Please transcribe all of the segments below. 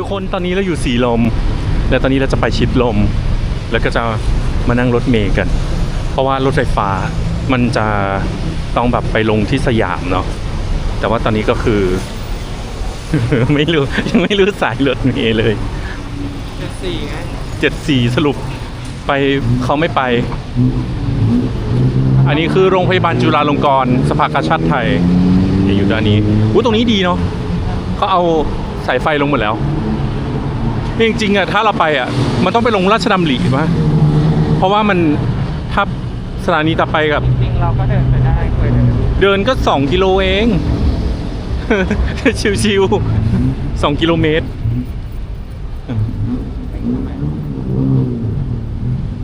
ทุกคนตอนนี้เราอยู่สีลม และตอนนี้เราจะไปชิดลม แล้วก็จะมานั่งรถเมล์กัน เพราะว่ารถไฟฟ้ามันจะต้องแบบไปลงที่สยามเนาะแต่ว่าตอนนี้ก็คือ ไม่รู้ยังไม่รู้สายรถเมล์เลยเจ็ดสี่ไงเจ็ดสี่สรุปไปเขาไม่ไป อันนี้คือโรงพยาบาลจุฬาลงกรณ์สภากาชาติไทยอยู่ด้านนี้อู้ตรงนี้ดีเนาะเขาเอาสายไฟลงหมดแล้ว จริงๆอะถ้าเราไปอะมันต้องไปลงราชดำริปะเพราะว่ามันถ้าสถานีต่อไปกับ จริงๆเราก็เดินไปได้เคยเดินเดินก็สองกิโลเอง ชิวๆสองกิโลเมตร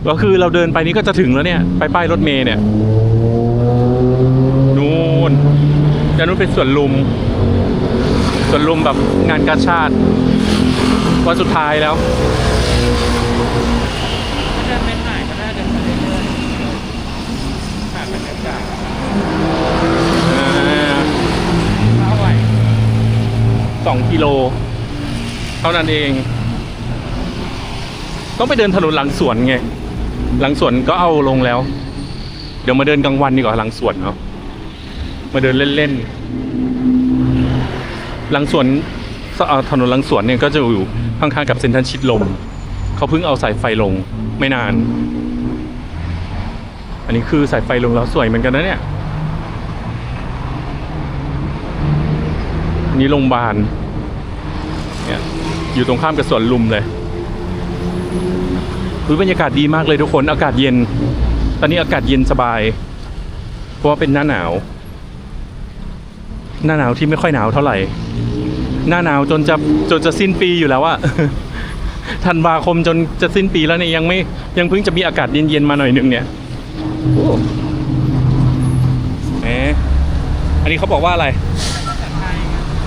ก็คือเราเดินไปนี้ก็จะถึงแล้วเนี่ย ไปป้ายรถเมย์เนี่ยนู่นด้านนู้นเป็นสวนลุมสวนลุมแบบงานกาชาติ วันสุดท้ายแล้วเดินไม่ถ่ายก็ได้เดินไปเรื่อยๆผ่านบรรยากาศอ่าเข้าไหวสองกิโล เท่านั้นเอง ต้องไปเดินถนนหลังสวนไง หลังสวนก็เอาลงแล้ว เดี๋ยวมาเดินกลางวันดีกว่าหลังสวนเนาะมาเดินเล่นๆหลังสวนเอ่อ ถนนหลังสวนเนี่ยก็จะอยู่ข้างๆกับเซ็นทรัลชิดลม เขาเพิ่งเอาสายไฟลงไม่นาน อันนี้คือสายไฟลงแล้วสวยเหมือนกันนะเนี่ยนนี้โรงพยาบาลเนี่ยอยู่ตรงข้ามกับสวนลุมเลยคือบรรยากาศดีมากเลยทุกคนอากาศเย็น ตอนนี้อากาศเย็นสบาย เพราะว่าเป็นหน้าหนาว หน้าหนาวที่ไม่ค่อยหนาวเท่าไหร่ หน้าหนาวจนจะจนจะสิ้นปีอยู่แล้วอะธันวาคมจนจะสิ้นปีแล้วเนี่ยยังไม่ยังเพิ่งจะมีอากาศเย็นๆมาหน่อยหนึงเนี่ยโอ้แหมอันนี้เขาบอกว่าอะไร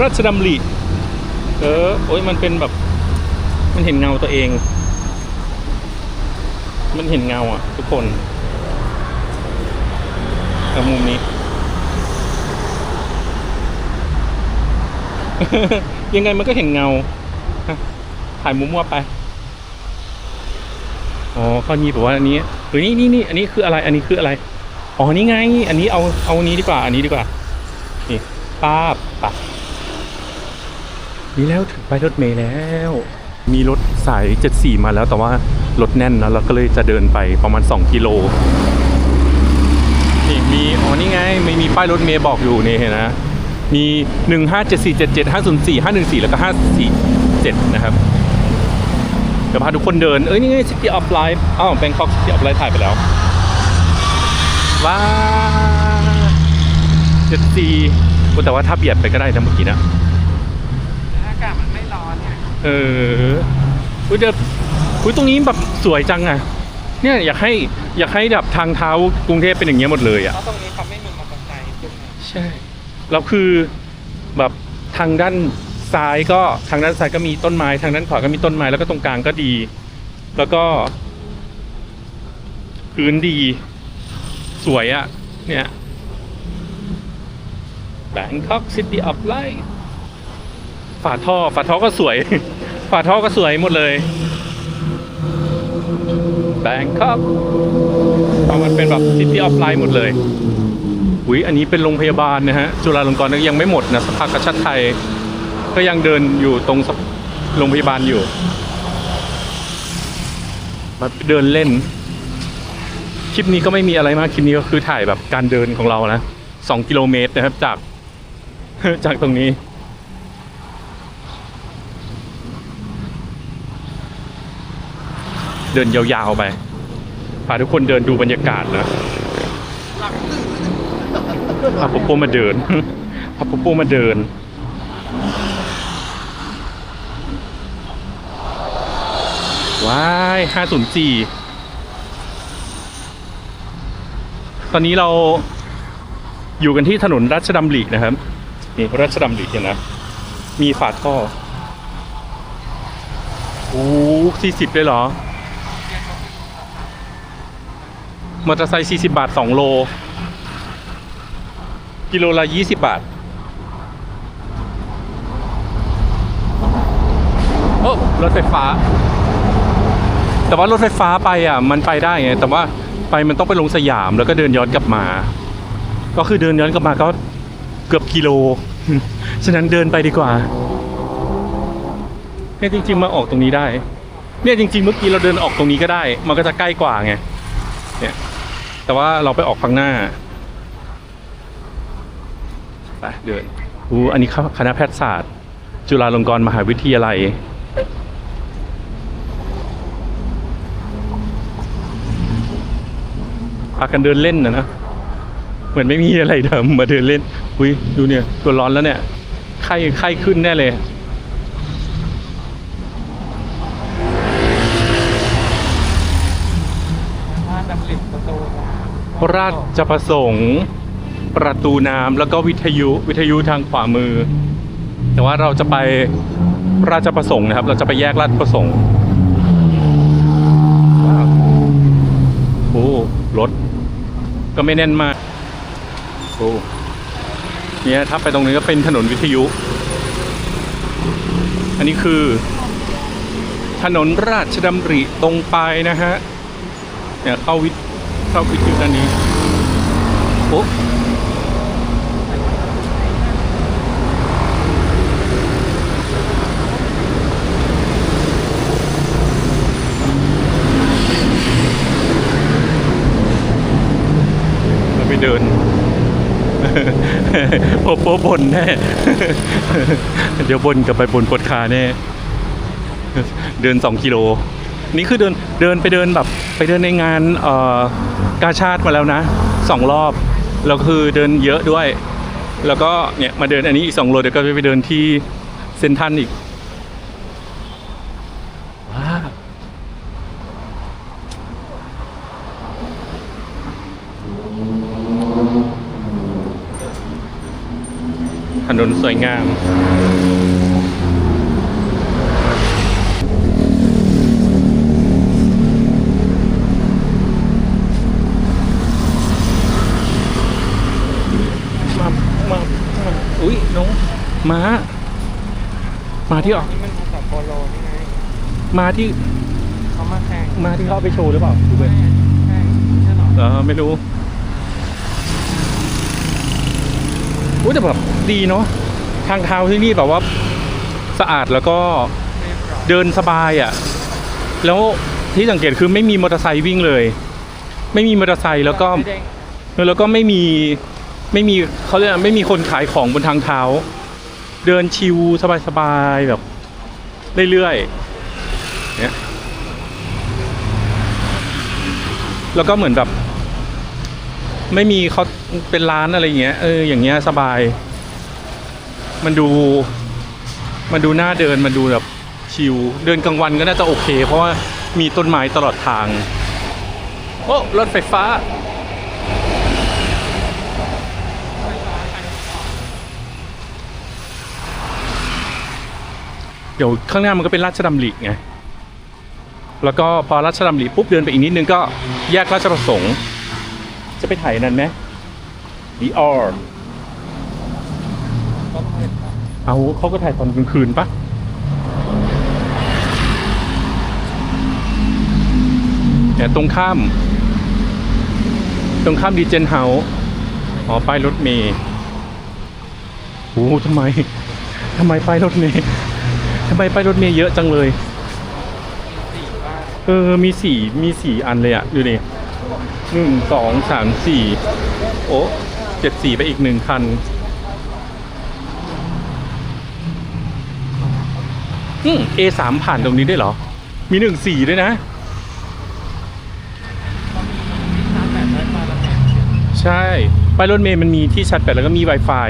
ราชดำริเออโอ้ยมันเป็นแบบ มันเห็นเงาตัวเอง มันเห็นเงาอะ ทุกคนเอามุมนี้ ยังไงมันก็เห็นเงาถ่ายมุมมั่วไป อ๋อเขานี่แบบว่าอันนี้เฮ้ยนี่นี่นี่อันนี้คืออะไร อันนี้คืออะไร อ๋อ นี่ไง อันนี้เอาเอาอันนี้ดีกว่า อันนี้ดีกว่า นี่ป้าบปะนี่แล้วถึงป้ายรถเมล์แล้ว มีรถสาย74มาแล้ว แต่ว่ารถแน่นนะเราก็เลยจะเดินไปประมาณ2กิโล นี่มี อ๋อ นี่ไง ไม่มีป้ายรถเมล์บอกอยู่นี่เห็นนะ มี 157477 504 514แล้วก็ 547 นะครับเดี๋ยวพาทุกคนเดิน เอ้ย นี่ไง City of Life อ้าวแบงคอก City of Life ถ่ายไปแล้ว ว้าว74แต่ว่าถ้าเบียดไปก็ได้นะเมื่อกี้นะอากาศมันไม่ร้อนไงเอออุ้ยเดี๋ยวอุ้ยตรงนี้แบบสวยจังอะเนี่ยอยากให้อยากให้แบบทางเท้ากรุงเทพเป็นอย่างเงี้ยหมดเลยอะเพราะตรงนี้เขาไม่มีมอเตอร์ไซค์ขึ้นมาใช่ แล้วคือแบบทางด้านซ้ายก็ทางด้านซ้ายก็มีต้นไม้ ทางด้านขวาก็มีต้นไม้แล้วก็ตรงกลางก็ดี แล้วก็พื้นดี สวยอะเนี่ย Bangkok City of Light ฝาท่อ ฝาท่อก็สวย ฝาท่อก็สวยหมดเลย Bangkok เพรามันเป็นแบบ City of Light หมดเลย อุ้ยอันนี้เป็นโรงพยาบาลนะฮะจุฬาลงกรณ์ยังไม่หมดนะสภากาชาติไทย ก็ยังเดินอยู่ตรงโรงพยาบาลอยู่มาเดินเล่น คลิปนี้ก็ไม่มีอะไรมากคลิปนี้ก็คือถ่ายแบบการเดินของเรานะสองกิโลเมตรนะครับจาก จากตรงนี้ เดินยาวๆไปพาทุกคนเดินดูบรรยากาศนะ พาโปโป้มาเดินพาโปโป้มาเดิน ว้ายห้าศูนย์สี่ตอนนี้เราอยู่กันที่ถนนราชดำรินะครับ นี่ราชดำริเห็นนะ มีฝาท่อโอ้สี่สิบเลยเหรอ มอเตอร์ไซค์40บาท2โล กิโลละ 20 บาท โอ้รถไฟฟ้า แต่ว่ารถไฟฟ้าไปอะ มันไปได้ไง แต่ว่าไปมันต้องไปลงสยามแล้วก็เดินย้อนกลับมา ก็คือเดินย้อนกลับมาก็เกือบกิโล ฉะนั้นเดินไปดีกว่าเนี่ยจริง ๆ มาออกตรงนี้ได้ เนี่ยจริง ๆ เมื่อกี้เราเดินออกตรงนี้ก็ได้ มันก็จะใกล้กว่าไง เนี่ย แต่ว่าเราไปออกข้างหน้า ไปเดินอู้อันนี้คณะแพทยศาสตร์ จุฬาลงกรณ์มหาวิทยาลัย พากันเดินเล่นนะนะ เหมือนไม่มีอะไรทำมาเดินเล่น อุ้ยดูเนี่ย ตัวร้อนแล้วเนี่ย ไข้ไข้ขึ้นแน่เลยราชประสงค์ ประตูน้ำแล้วก็วิทยุวิทยุทางขวามือ แต่ว่าเราจะไปราชประสงค์นะครับ เราจะไปแยกราชประสงค์ว้าวโอ้รถก็ไม่แน่นมากโอ้เนี่ยถ้าไปตรงนี้ก็เป็นถนนวิทยุ อันนี้คือ ถนนราชดำริตรงไปนะฮะเนี่ยเข้าวิทเข้าวิทยุด้านนี้โอ้เราไปเดินโปโปบนแน่เดี๋ยวบนกลับไปบนปวดขาแน่เดินสองกิโล นี่คือเดินเดินไปเดินแบบไปเดินในงานกาชาติมาแล้วนะสองรอบแล้วคือเดินเยอะด้วย แล้วก็เนี่ยมาเดินอันนี้อีกสองโลเดี๋ยวก็ไปเดินที่เซนทันอีกว้าวถ นนสวยงาม มา มา มาอุ้ยน้องม้ามาที่ออก นี่มันภาษาโปโลนี่ไงมาที่ เขามาแข่งมาที่เขาเอาไปโชว์หรือเปล่าดูไปใช่ใช่ใช่หรอ เออไม่รู้ อุ้ยแต่แบบดีเนาะทางเท้าที่นี่แบบว่าสะอาดแล้วก็เดินสบายอะ่ะ แล้วที่สังเกตคือไม่มีมอเตอร์ไซค์วิ่งเลย ไม่มีมอเตอร์ไซค์แล้วก็แล้วก็ไม่มีไม่มีเขาเรียกไรไม่มีคนขายของบนทางเท้า เดินชิวสบายๆแบบเรื่อยๆเนี่ยแล้วก็เหมือนแบบ ไม่มีเขา เป็นร้านอะไรอย่างเงี้ยเอออย่างเงี้ยสบาย มันดู มันดูน่าเดินมันดูแบบชิวเดินกลางวันก็น่าจะโอเค เพราะว่ามีต้นไม้ตลอดทาง โอ้รถไฟฟ้า เดี๋ยวข้างหน้ามันก็เป็นราชดำริไงแล้วก็พอราชดำริปุ๊บเดินไปอีกนิดนึงก็แยกราชประสงค์ จะไปถ่ายนั้นไหม The R ก็ต้องเอาเขาก็ถ่ายตอนกลางคืนปะเนี่ตรงข้าม ตรงข้ามดีเจนเฮาส์อ๋อป้ายรถเมย์โอ้ทำไมทำไมป้ายรถเมย์ทำไมป้ายรถเมย์เยอะจังเลยเออ มีสี่มีสี่อันเลยอะดูดิหนึ่งสองสามสี่โอ้ เจ็ดสี่ไปอีกหนึ่งคันอืม A สามผ่านตรงนี้ได้เหรอ มีหนึ่งสี่ด้วยนะ ใช่ป้ายรถเมย์มันมีที่ชาร์จแบตแล้วก็มี Wi-Fi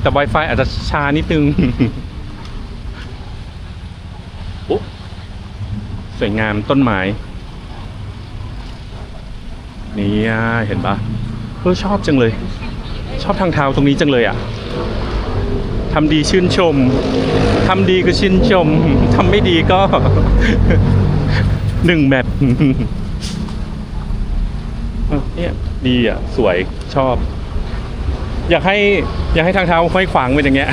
แต่ Wi-Fi อาจจะช้านิดนึงโอ้สวยงามต้นไม้นี่เห็นปะเออชอบจังเลย อบทางเท้าตรงนี้จังเลยอะทำดีชื่นชมทำดีก็ชื่นชมทำไม่ดีก็หนึ่งแมตช์เนี่ยดีอะ สวยชอบ อยากให้ อยากให้ทางเท้าห้อยขวางเป็นอย่างเงี้ย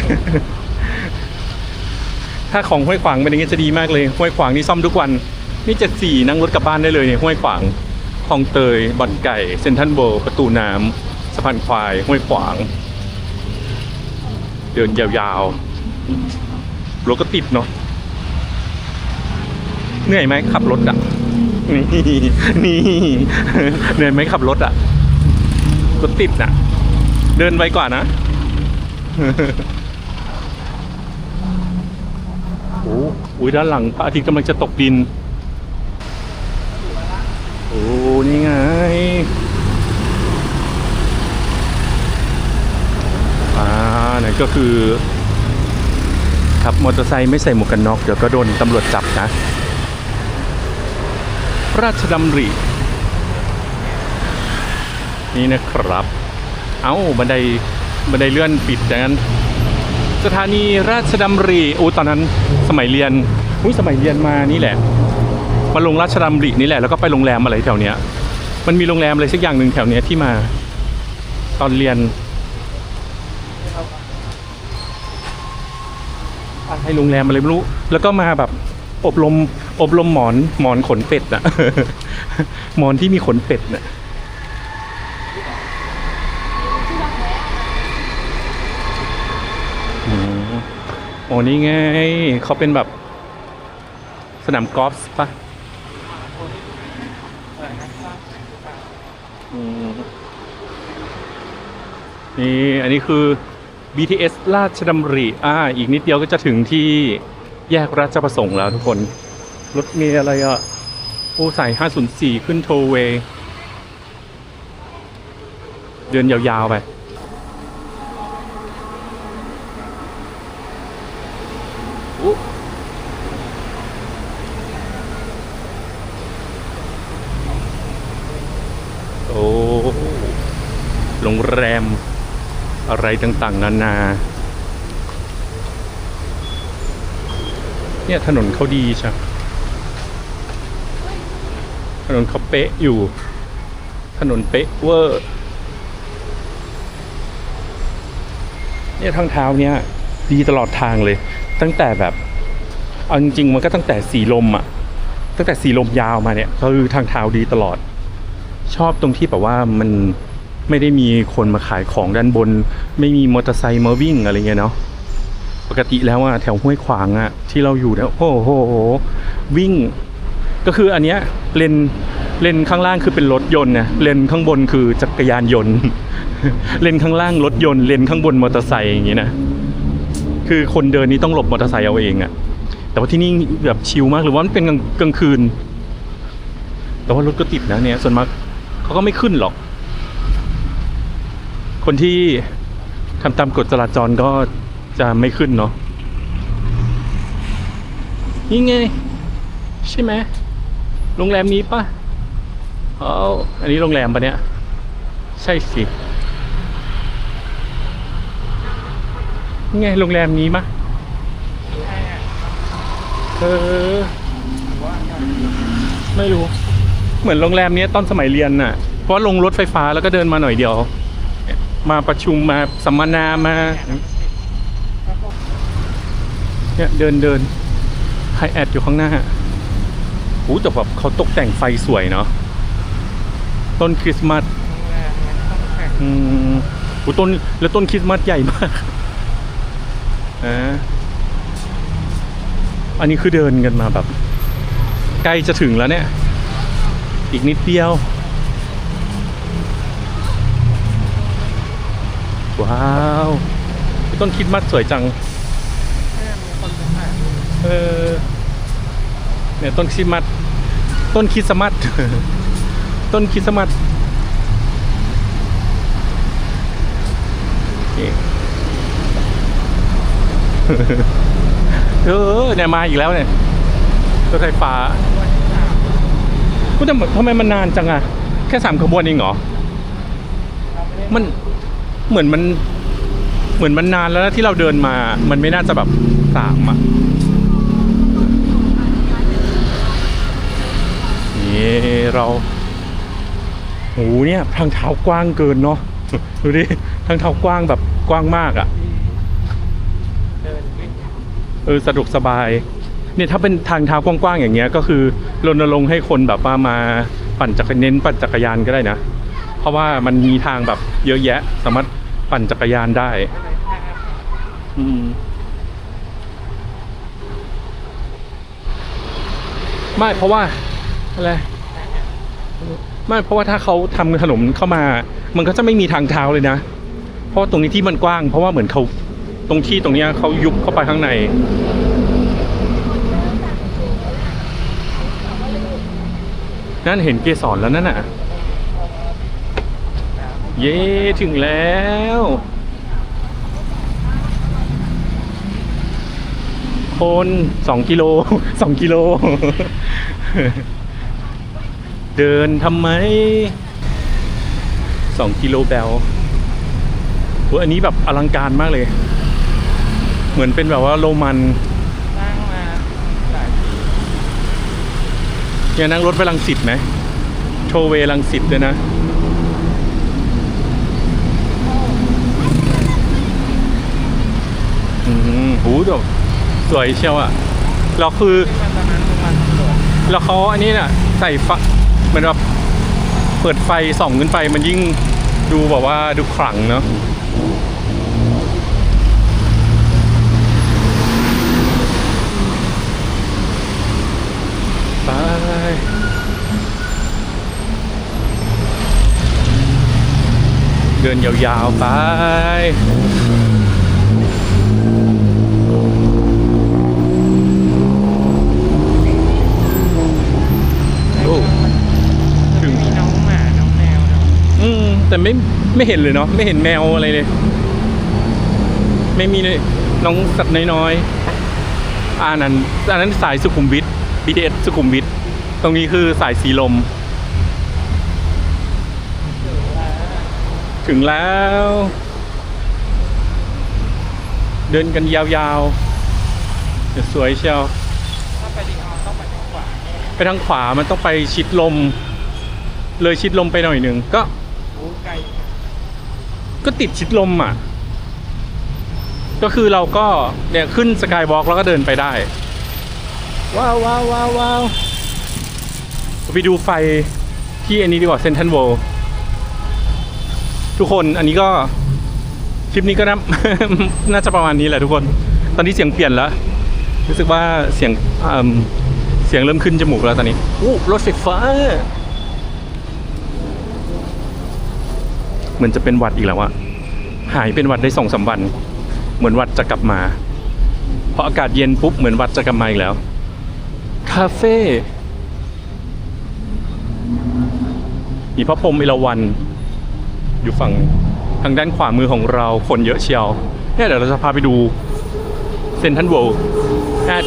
ถ้าของห้วยขวางเป็นอย่างนี้ยจะดีมากเลยห้วยขวางนี่ซ่อมทุกวัน นี่จ็ดสี่นั่งรถกลับบ้านได้เลยเนี่ยห้วยขวางคลองเตยบ่อนไก่ เซนทรัลโบประตูน้ำ สะพานควายห้วยขวาง เดินยาวๆรถก็ติดเนาะเหนื่อยไหมขับรถอะ นี่นี่เหนื่อยไหมขับรถอะรถติดน่ะ เดินไวกว่านะโอ้อุ้ยด้านหลังพระอาทิตย์กำลังจะตกดิน โอ้นี่ไง อ่า นั่นก็คือขับมอเตอร์ไซค์ไม่ใส่หมวกกันน็อกเดี๋ยวก็โดนตำรวจจับนะ ราชดำริ นี่นะครับ เอ้าบันไดบันไดเลื่อนปิดดังนั้น สถานีราชดำริโอ้ตอนนั้นสมัยเรียนอุ้ยสมัยเรียนมานี่แหละมาลงราชดำรินี่แหละแล้วก็ไปโรงแรมอะไรแถวเนี้ยมันมีโรงแรมอะไรสักอย่างหนึ่งแถวเนี้ยที่มาตอนเรียน ให้โรงแรมอะไรไม่รู้ แล้วก็มาแบบอบรมอบรมหมอนหมอนขนเป็ดอะหมอนที่มีขนเป็ดน่ะอืมโอ้นี่ไงเขาเป็นแบบ สนามกอล์ฟปะนี่อันนี้คือ BTS ราชดำริอ่าอีกนิดเดียวก็จะถึงที่แยกราชประสงค์แล้วทุกคน รถมล์อะไรอะโอ้ใส่504 ขึ้นโทเวย์เดินยาวๆไปโอ้โรงแรม อะไรต่างๆ นานา เนี่ยถนนเขาดีใช่ถนนเขาเป๊ะอยู่ ถนนเป๊ะเวอร์ เนี่ยทางเท้าเนี่ยดีตลอดทางเลย ตั้งแต่แบบเอาจริงๆมันก็ตั้งแต่สีลมอะตั้งแต่สีลมยาวมาเนี่ยคือทางเท้าดีตลอด ชอบตรงที่แบบว่ามัน ไม่ได้มีคนมาขายของด้านบน ไม่มีมอเตอร์ไซค์มาวิ่งอะไรเงี้ยเนาะปกติแล้วอะแถวห้วยขวางอะที่เราอยู่เนี่ยโอ้โหวิ่ง ก็คืออันเนี้ยเลนเลนข้างล่างคือเป็นรถยนต์นะเลนข้างบนคือจักรยานยนต์ เลนข้างล่างรถยนต์เลนข้างบนมอเตอร์ไซค์อย่างงี้นะคือคนเดินนี่ต้องหลบมอเตอร์ไซค์เอาเองอะแต่ว่าที่นี่แบบชิลมากหรือว่ามันเป็นกลางกลางคืน แต่ว่ารถก็ติดนะเนี่ยส่วนมากเขาก็ไม่ขึ้นหรอก คนที่ทำตามกฎจราจรก็จะไม่ขึ้นเนาะนี่ไง ใช่ไหมโรงแรมนี้ปะอ๋ออันนี้โรงแรมปะเนี่ย ใช่สินี่ไงโรงแรมนี้มะเออไม่รู้ เหมือนโรงแรมนี้ตอนสมัยเรียนน่ะ เพราะลงรถไฟฟ้าแล้วก็เดินมาหน่อยเดียว มาประชุมมาสัมมนามาเนี่ยเดินเดินไฮแอดอยู่ข้างหน้าโอ้แต่แบบเขาตกแต่งไฟสวยเนาะต้นคริสต์มาสโรงแรมเนี่ยต้องแข่งอืมโอ้ต้นแล้วต้นคริสต์มาสใหญ่มากอ่าอันนี้คือเดินกันมาแบบ ใกล้จะถึงแล้วเนี่ย อีกนิดเดียว ว้าวต้นคิดมัดสวยจังเอ่ออเนี่ยต้นคริสต์มาสต้นคริสมาสต้นคริสต์มาสนี่เออเนี่ยมาอีกแล้วเนี่ยรถไฟฟ้าก็แต่ทำไมมันนานจังอะแค่สามขบวนเองเหรอ มัน เหมือนมัน เหมือนมันนานแล้วที่เราเดินมา มันไม่น่าจะแบบสามอะนี่เราโหเนี่ยทางเท้ากว้างเกินเนาะดูดิทางเท้ากว้างแบบกว้างมากอะเดินวิ่งเออสะดวกสบายเนี่ยถ้าเป็นทางเท้ากว้างๆอย่างเงี้ยก็คือรณรงค์ให้คนแบบว่ามาปั่นจักรเน้นปั่นจักรยานก็ได้นะ ราะว่ามันมีทางแบบเยอะแยะ สามารถปั่นจักรยานได้ อืมไม่เพราะว่าอะไรไม่เพราะว่าถ้าเขาทำถนนเข้ามา มันก็จะไม่มีทางเท้าเลยนะ เพราะตรงนี้ที่มันกว้าง เพราะว่าเหมือนเขาตรงที่ตรงนี้เขายุบเข้าไปข้างใน นั่นเห็นเกสรแล้วนั่นน่ะ เย้ถึงแล้ว คนสองกิโลสองกิโล เดินทำไมสองกิโลแบลโอ้ยอันนี้แบบอลังการมากเลย เหมือนเป็นแบบว่าโรมันสร้างมาหลายปีเนี่ยนั่งรถไปลังสิตไหม โชเวลังสิตเลยนะ อืมหู แบบสวยเชียวอะเราคือที่มันตอนนั้นมันสวยแล้วเขาอันนี้น่ะใส่ไฟเหมือนแบบเปิดไฟส่องขึ้นไปมันยิ่งดูแบบว่าดูขลังเนาะไปเดินยาวๆไป โอ้ ถึง มีน้องหมาน้องแมวเนาะ อืม แต่ไม่ไม่เห็นเลยเนาะไม่เห็นแมวอะไรเลย ไม่มีเลยน้องสัตว์น้อยๆอ่านั้นอันนั้นสายสุขุมวิท BTS สุขุมวิทตรงนี้คือสายสีลม ถึงแล้ว เดินกันยาวๆเดี๋ยวสวยเชียวถ้าไปดีออต้องไปทางขวา ไปทางขวามันต้องไปชิดลม เลยชิดลมไปหน่อยหนึ่งก็ ไกลก็ติดชิดลมอะ ก็คือเราก็เนี่ยขึ้นสกายวอล์กแล้วก็เดินไปได้ ว้าวว้าวว้าวว้าวไปดูไฟที่อันนี้ดีกว่าเซนทันโวทุกคนอันนี้ก็คลิปนี้ก็น่าน่าจะประมาณนี้แหละทุกคน ตอนนี้เสียงเปลี่ยนแล้ว รู้สึกว่าเสียงอืมเสียงเริ่มขึ้นจมูกแล้วตอนนี้อู้รถไฟฟ้า เหมือนจะเป็นหวัดอีกแล้วอะหายเป็นหวัดได้สองสามวัน เหมือนหวัดจะกลับมาพออากาศเย็นปุ๊บเหมือนหวัดจะกลับมาอีกแล้ว คาเฟ่มีพระพรหมเอราวัณอยู่ฝั่งทางด้านขวามือของเราคนเยอะเชียวเนี่ยเดี๋ยวเราจะพาไปดูเซนทันเวิลด์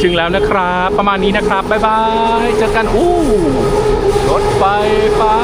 ถึงแล้วนะครับ ประมาณนี้นะครับ บ๊ายบาย เจอกัน อู้ รถไฟฟ้า